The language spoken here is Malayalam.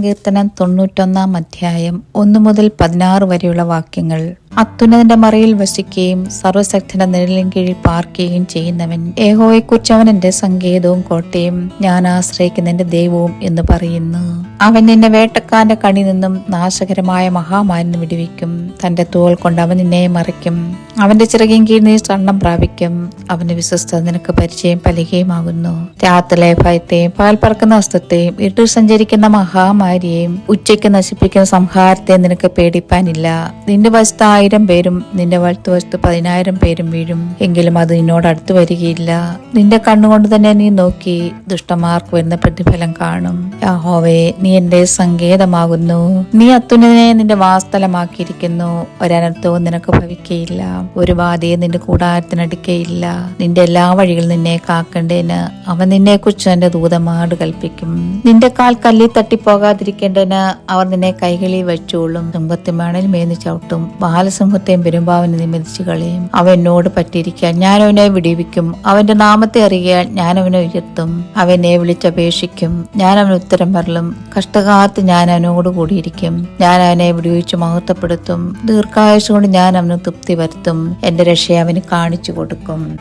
സങ്കീർത്തനം തൊണ്ണൂറ്റൊന്നാം അധ്യായം ഒന്നു മുതൽ പതിനാറ് വരെയുള്ള വാക്യങ്ങൾ. അത്യുന്നതിന്റെ മറയിൽ വസിക്കുകയും സർവശക്തന്റെ നിഴലിൻ കീഴിൽ പാർക്കുകയും ചെയ്യുന്നവൻ ഏഹോയെക്കുറിച്ച് അവൻ എന്റെ സങ്കേതവും കോട്ടയും ഞാൻ ആശ്രയിക്കുന്ന എന്റെ ദൈവവും എന്ന് പറയുന്നു. അവൻ നിന്നെ വേട്ടക്കാരന്റെ കണി നിന്നും നാശകരമായ മഹാമാരിന് വിടിവിക്കും. തന്റെ തോൽ കൊണ്ട് അവൻ നിന്നെ മറിക്കും. അവന്റെ ചിറകിൻ കീഴിൽ നീ സ്വർണം പ്രാപിക്കും. അവന്റെ വിശ്വസ്ത നിനക്ക് പരിചയം പലികയുമാകുന്നു. രാത്രിലെ ഭയത്തെയും പാൽ പറക്കുന്ന വസ്തുത്തെയും ഇരുട്ടിൽ സഞ്ചരിക്കുന്ന മഹാമാരിയെയും ഉച്ചയ്ക്ക് നശിപ്പിക്കുന്ന സംഹാരത്തെ നിനക്ക് പേടിപ്പാനില്ല. നിന്റെ വശത്ത് ആയിരം പേരും നിന്റെ വലത്തുവശത്ത് പതിനായിരം പേരും വീഴും. എങ്കിലും അത് നിന്നോട് അടുത്തു വരികയില്ല. നിന്റെ കണ്ണുകൊണ്ട് തന്നെ നീ നോക്കി ദുഷ്ടന്മാർക്ക് വരുന്ന പ്രതിഫലം കാണും. യാഹോവേ നീ എന്റെ സങ്കേതമാകുന്നു. നീ അത്യുന്നതിനെ നിന്റെ വാസ്തലമാക്കിയിരിക്കുന്നു. ഒരനർത്ഥവും നിനക്ക് ഭവിക്കയില്ല. ഒരു ബാധയെ നിന്റെ കൂടാരത്തിനടുക്കയില്ല നിന്റെ എല്ലാ വഴികളും നിന്നെ കാക്കേണ്ടതിന് അവൻ നിന്നെ കുറിച്ച് എന്റെ ദൂതമാട് കൽപ്പിക്കും. നിന്റെ കാൽ കല്ലിൽ തട്ടിപ്പോകാതിരിക്കേണ്ടതിന് അവർ നിന്നെ കൈകളിൽ വെച്ചോളും. സിംഹത്തിമാണിൽ മേന്ന് ചവിട്ടും. ബാലസിംഹത്തെയും പെരുമ്പാവിനെ നിമിതിച്ചു കളയും. അവൻ എന്നോട് പറ്റിയിരിക്കാൻ ഞാൻ അവനെ വിടിവിക്കും. അവന്റെ നാമത്തെ അറിയാൻ ഞാൻ അവനെ ഉയർത്തും. അവനെ വിളിച്ചപേക്ഷിക്കും. ഞാൻ അവന് ഉത്തരം പറലും കഷ്ടകാലത്ത് ഞാൻ അവനോട് കൂടിയിരിക്കും. ഞാൻ അവനെ വിടുവിച്ച് മഹത്വപ്പെടുത്തും. ദീർഘായുസ് കൊണ്ട് ഞാൻ അവന് തൃപ്തി വരുത്തും. എന്റെ രക്ഷയെ അവന് കാണിച്ചു കൊടുക്കും.